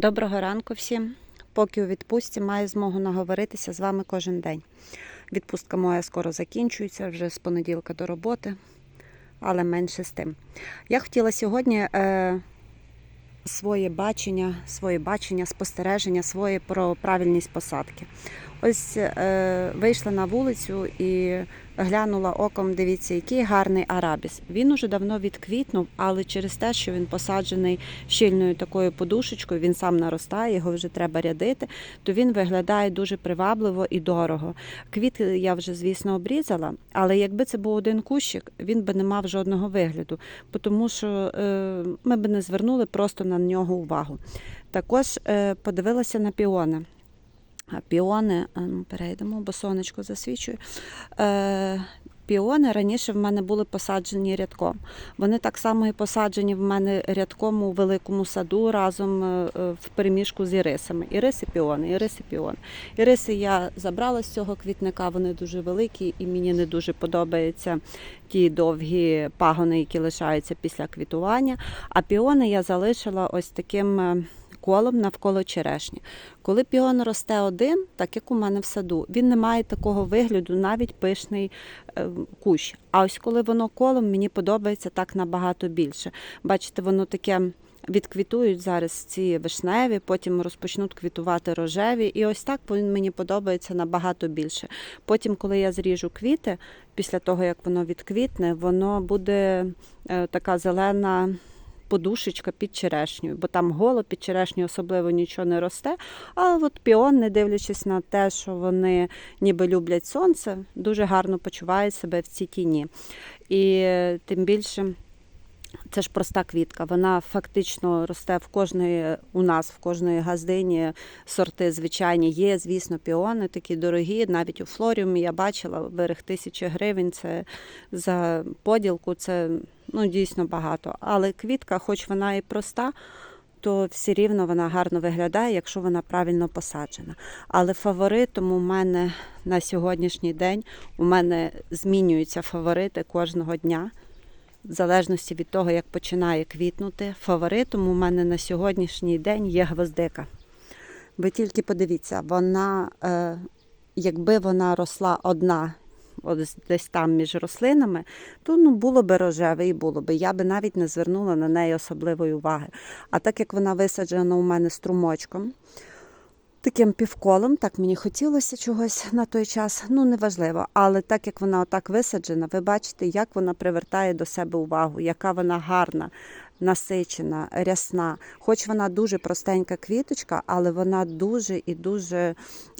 Доброго ранку всім. Поки у відпустці маю змогу наговоритися з вами кожен день. Відпустка моя скоро закінчується, вже з понеділка до роботи, але менше з тим. Я хотіла сьогодні е, своє бачення, своє бачення, спостереження своє про правильність посадки. Ось е, вийшла на вулицю і глянула оком, дивіться, який гарний арабіс. Він уже давно відквітнув, але через те, що він посаджений щільною такою подушечкою, він сам наростає, його вже треба рядити, то він виглядає дуже привабливо і дорого. Квіти я вже, звісно, обрізала, але якби це був один кущик, він би не мав жодного вигляду, тому що е, ми б не звернули просто на нього увагу. Також е, подивилася на піони. Піони, ну, перейдемо, бо сонечко засвічує. Е, Піони раніше в мене були посаджені рядком. Вони так само і посаджені в мене рядком у великому саду разом е, е, в переміжку з ірисами. Іриси піони, іриси піони. Іриси я забрала з цього квітника, вони дуже великі і мені не дуже подобаються ті довгі пагони, які лишаються після квітування. А піони я залишила ось таким. Колом навколо черешні. Коли піон росте один, так як у мене в саду, він не має такого вигляду, навіть пишний е, кущ. А ось коли воно колом, мені подобається так набагато більше. Бачите, воно таке. Відквітують зараз ці вишневі, потім розпочнуть квітувати рожеві, і ось так він мені подобається набагато більше. Потім, коли я зріжу квіти, після того як воно відквітне, воно буде е, така зелена подушечка під черешню, бо там голо під черешню особливо нічого не росте. А от піон, не дивлячись на те, що вони ніби люблять сонце, дуже гарно почувають себе в цій тіні. І е, тим більше. Це ж проста квітка. Вона фактично росте в кожної у нас, в кожної газдині сорти звичайні. Є, звісно, піони такі дорогі. Навіть у флоріумі я бачила вирих тисячі гривень. Це за поділку, це ну дійсно багато. Але квітка, хоч вона і проста. То все рівно вона гарно виглядає, якщо вона правильно посаджена. Але фаворитом у мене на сьогоднішній день у мене змінюються фаворити кожного дня в залежності від того, як починає квітнути. Фаворитом у мене на сьогоднішній день є гвоздика. Ви тільки подивіться, вона, е, якби вона росла одна, десь там між рослинами, то ну, було би рожеве і було би. Я би навіть не звернула на неї особливої уваги. А так як вона висаджена у мене струмочком, таким півколом, так мені хотілося чогось на той час, ну неважливо. Але так як вона отак висаджена, ви бачите, як вона привертає до себе увагу, яка вона гарна, насичена, рясна. Хоч вона дуже простенька квіточка, але вона дуже і дуже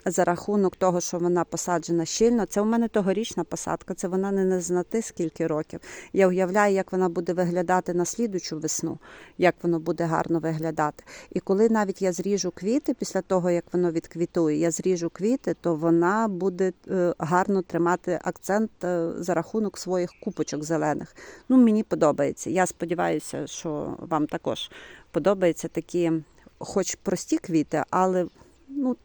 за рахунок того, що вона посаджена щільно. Це у мене тогорічна посадка, це вона не, знати скільки років. Я уявляю, як вона буде виглядати на слідучу весну, як воно буде гарно виглядати. І коли навіть я зріжу квіти, після того як воно відквітує, я зріжу квіти, то вона буде е, гарно тримати акцент е, за рахунок своїх купочок зелених. Ну, мені подобається. Я сподіваюся, що вам також подобаються такі, хоч прості квіти, але ну,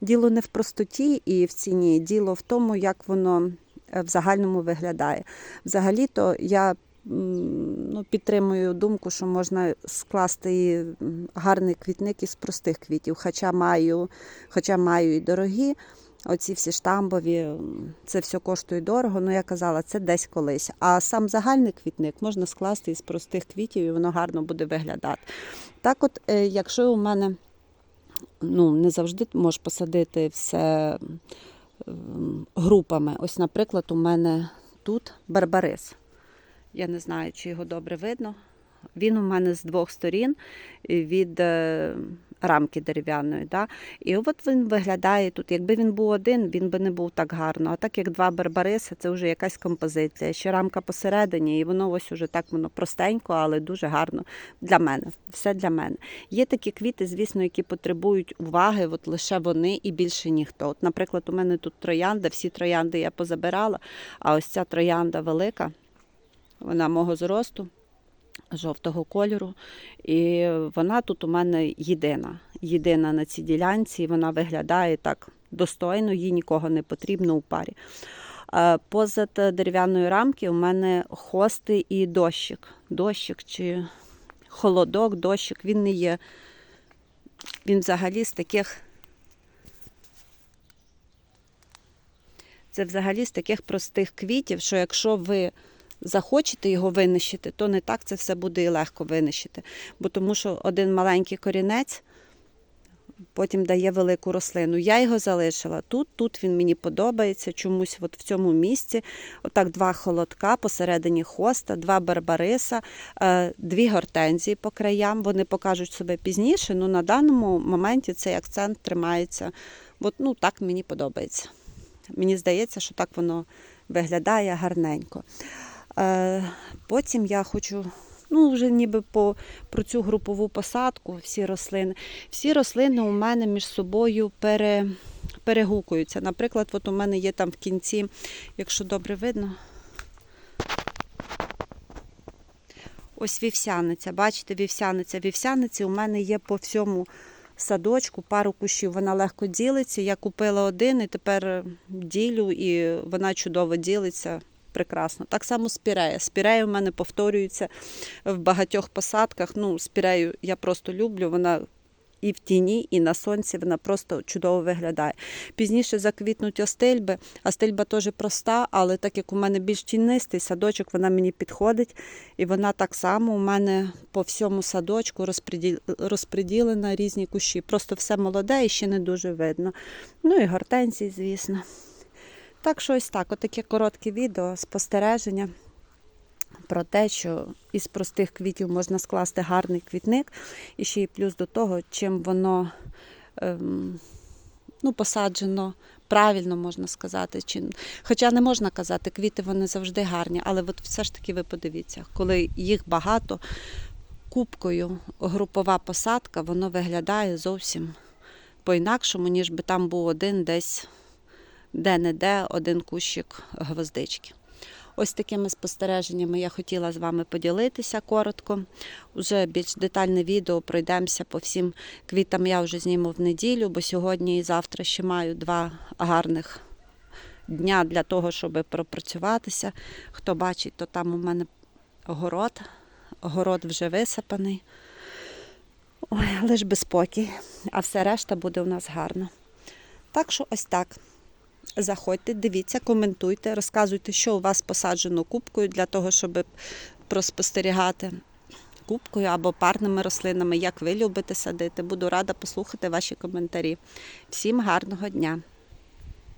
діло не в простоті і в ціні, діло в тому, як воно е, в загальному виглядає. Взагалі-то я ну, підтримую думку, що можна скласти гарний квітник із простих квітів, хоча маю, хоча маю і дорогі. Оці всі штамбові, це все коштує дорого. Ну я казала, це десь колись. А сам загальний квітник можна скласти із простих квітів, і воно гарно буде виглядати. Так, от, е, якщо у мене ну, не завжди можеш посадити все групами. Ось, наприклад, у мене тут барбарис. Я не знаю, чи його добре видно. Він у мене з двох сторін від е, рамки дерев'яної. Да? І от він виглядає тут. Якби він був один, він би не був так гарно. А так як два барбариси, це вже якась композиція. Ще рамка посередині, і воно ось уже так воно простенько, але дуже гарно для мене. Все для мене. Є такі квіти, звісно, які потребують уваги, от лише вони і більше ніхто. От, наприклад, у мене тут троянда, всі троянди я позабирала, а ось ця троянда велика, вона мого зросту жовтого кольору. І вона тут у мене єдина. Єдина на цій ділянці, і вона виглядає так достойно, їй нікого не потрібно у парі. Позад дерев'яної рамки у мене хости і дощик. Дощик чи холодок, дощик, він не є Він взагалі з таких. Це взагалі з таких простих квітів, що якщо ви захочете його винищити, то не так це все буде і легко винищити. Бо тому що один маленький корінець потім дає велику рослину. Я його залишила тут, тут він мені подобається, чомусь от в цьому місці. Отак два холодка посередині хоста, два барбариса, е, дві гортензії по краям. Вони покажуть себе пізніше, але на даному моменті цей акцент тримається. От, ну, так мені подобається. Мені здається, що так воно виглядає гарненько. Е, Потім я хочу, ну вже ніби по, про цю групову посадку, всі рослини. Всі рослини у мене між собою пере, перегукуються. Наприклад, от у мене є там в кінці, якщо добре видно. Ось вівсяниця. Бачите, вівсяниця. Вівсяниці у мене є по всьому садочку, пару кущів. Вона легко ділиться. Я купила один і тепер ділю, і вона чудово ділиться. Прекрасно. Так само спірея. Спірея у мене повторюється в багатьох посадках. Ну, спірею я просто люблю. Вона і в тіні, і на сонці вона просто чудово виглядає. Пізніше заквітнуть остильби. Остильба теж проста, але так як у мене більш тінистий садочок, вона мені підходить. І вона так само у мене по всьому садочку розпреділ- розпреділена різні кущі. Просто все молоде і ще не дуже видно. Ну і гортензії, звісно. Так що ось так, отаке коротке відео, спостереження про те, що із простих квітів можна скласти гарний квітник. І ще й плюс до того, чим воно ем, ну, посаджено правильно, можна сказати. Чи... Хоча не можна казати, квіти вони завжди гарні, але от все ж таки ви подивіться, коли їх багато, купкою групова посадка, воно виглядає зовсім по-інакшому, ніж би там був один десь де-не-де один кущик гвоздички. Ось такими спостереженнями я хотіла з вами поділитися коротко. Уже більш детальне відео пройдемося по всім квітам. Я вже зніму в неділю, бо сьогодні і завтра ще маю два гарних дня для того, щоб пропрацюватися. Хто бачить, то там у мене город. Город вже висипаний. Ой, лиш би спокій, а все решта буде у нас гарно. Так що ось так. Заходьте, дивіться, коментуйте, розказуйте, що у вас посаджено кубкою для того, щоб проспостерігати кубкою або парними рослинами, як ви любите садити. Буду рада послухати ваші коментарі. Всім гарного дня!